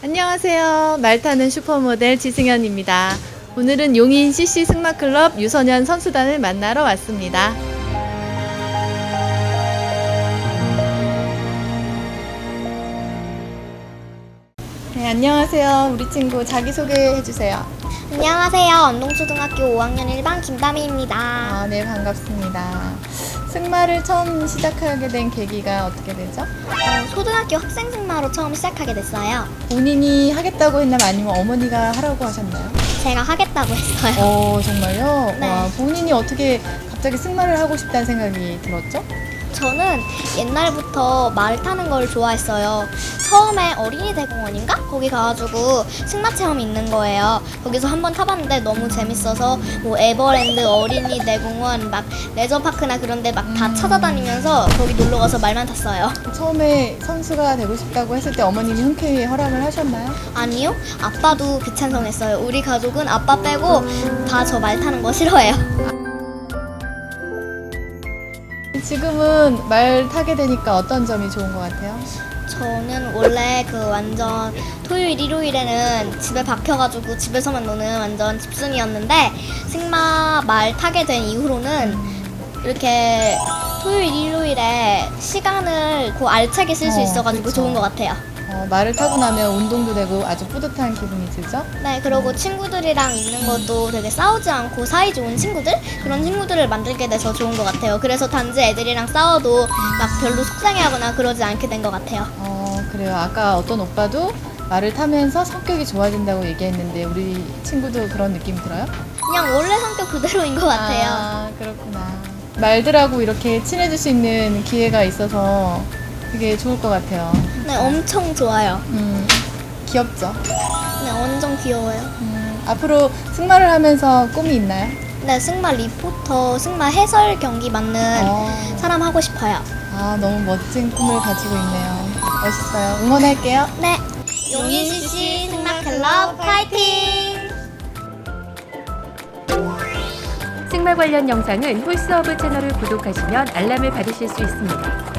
안녕하세요. 말 타는 슈퍼모델 지승현입니다. 오늘은 용인 CC 승마클럽 유소년 선수단을 만나러 왔습니다. 네, 안녕하세요. 우리 친구 자기소개 해 주세요. 안녕하세요. 언동초등학교 5학년 1반 김다미입니다. 아, 네, 반갑습니다. 승마를 처음 시작하게 된 계기가 어떻게 되죠? 어, 초등학교 학생 승마로 처음 시작하게 됐어요. 본인이 하겠다고 했나요? 아니면 어머니가 하라고 하셨나요? 제가 하겠다고 했어요. 어, 정말요? 네. 와, 본인이 어떻게 갑자기 승마를 하고 싶다는 생각이 들었죠? 저는 옛날부터 말 타는 걸 좋아했어요. 처음에 어린이 대공원인가? 거기 가가지고 승마 체험이 있는 거예요. 거기서 한번 타봤는데 너무 재밌어서 뭐 에버랜드 어린이 대공원 막 레저파크나 그런 데 막다 음. 찾아다니면서 거기 놀러 가서 말만 탔어요. 처음에 선수가 되고 싶다고 했을 때 어머님이 흔쾌히 허락을 하셨나요? 아니요, 아빠도 비찬성했어요. 우리 가족은 아빠 빼고 다 저 말 타는 거 싫어해요. 지금은 말 타게 되니까 어떤 점이 좋은 것 같아요? 저는 원래 그 완전 토요일, 일요일에는 집에 박혀가지고 집에서만 노는 완전 집순이었는데 승마 말 타게 된 이후로는 이렇게 토요일, 일요일에 시간을 그 알차게 쓸 수 어, 있어가지고 그쵸. 좋은 것 같아요. 어, 말을 타고 나면 운동도 되고 아주 뿌듯한 기분이 들죠? 네, 그리고 친구들이랑 있는 것도 되게 싸우지 않고 사이 좋은 친구들? 그런 친구들을 만들게 돼서 좋은 것 같아요. 그래서 단지 애들이랑 싸워도 막 별로 속상해하거나 그러지 않게 된 것 같아요. 어, 그래요. 아까 어떤 오빠도 말을 타면서 성격이 좋아진다고 얘기했는데 우리 친구도 그런 느낌 들어요? 그냥 원래 성격 그대로인 것 같아요. 아, 그렇구나. 말들하고 이렇게 친해질 수 있는 기회가 있어서 되게 좋을 것 같아요. 네, 엄청 좋아요. 음, 귀엽죠? 네, 완전 귀여워요. 음, 앞으로 승마를 하면서 꿈이 있나요? 네, 승마 리포터, 승마 해설 경기 맞는 어, 사람 하고 싶어요. 아, 너무 멋진 꿈을 가지고 있네요. 멋있어요. 응원할게요. 네, 용인 CC 승마 클럽 파이팅! 승마 관련 영상은 홀스어브 채널을 구독하시면 알람을 받으실 수 있습니다.